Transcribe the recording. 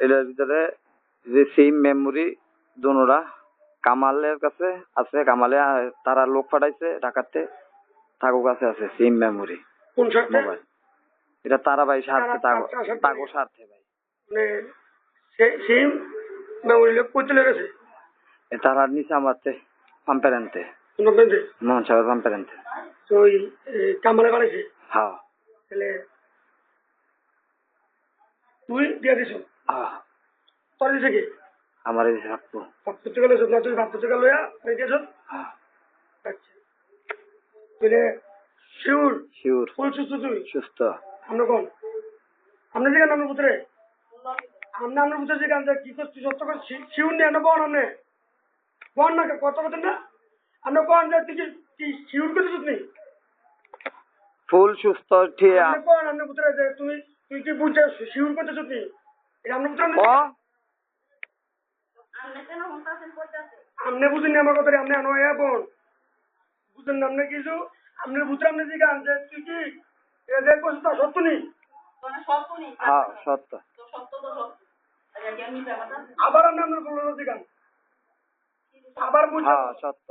এটার ভিতরে যে সিম মেমোরি দোনোরা কামালের কাছে আছে কামালে তারা লোক পাঠাইছে ঢাকাতে তাগো কাছে আছে সিম মেমোরি কোন স্বার্থে? মোবাইল এটা তারা- তাগো স্বার্থে। তাগো স্বার্থে ভাই। মানে সে- সিম মেমোরি লোক করতে লেগেছে এ তারা নিচে আমারতে পাম্পের আনতে কোনো বেঁধে মোহন সাহেব পাম্পের তো কামালে বাড়াইছে হ্যাঁ। তাহলে তুই দিয়ে দিছ। তোর দিছে কি? আমার করতে না তুই করতে হ্যাঁ। আচ্ছা। শিউর? ফুল সুস্থ তুই সুস্থ। আমরা কোন? আমরা যেখানে আমরা পুত্রে? আমরা আমরা পুত্রে যেখানে কি করছি সত্য করে শিউর নিয়ে আমরা বন আপনি বন না কত কথা না? আমরা কোন যে তুই শিউর করছিস নি? ফুল সুস্থ ঠিক আমরা কোন আমরা পুত্রে যে তুমি তুই কি বুঝছে শিউর করছিস নি? এটা আমরা পুত্র ও আমনে বুঝেন আমার কথা আমনে আনো বোন। বুঝেন না আপনি কিছু? আমনে বুঝতে আপনি যে গান যে তুই কি? করছিস তা সত্য নি? হ্যাঁ সত্য। আবার আপনি আপনার বলল যে গান আবার বুঝছেন হ্যাঁ সত্য।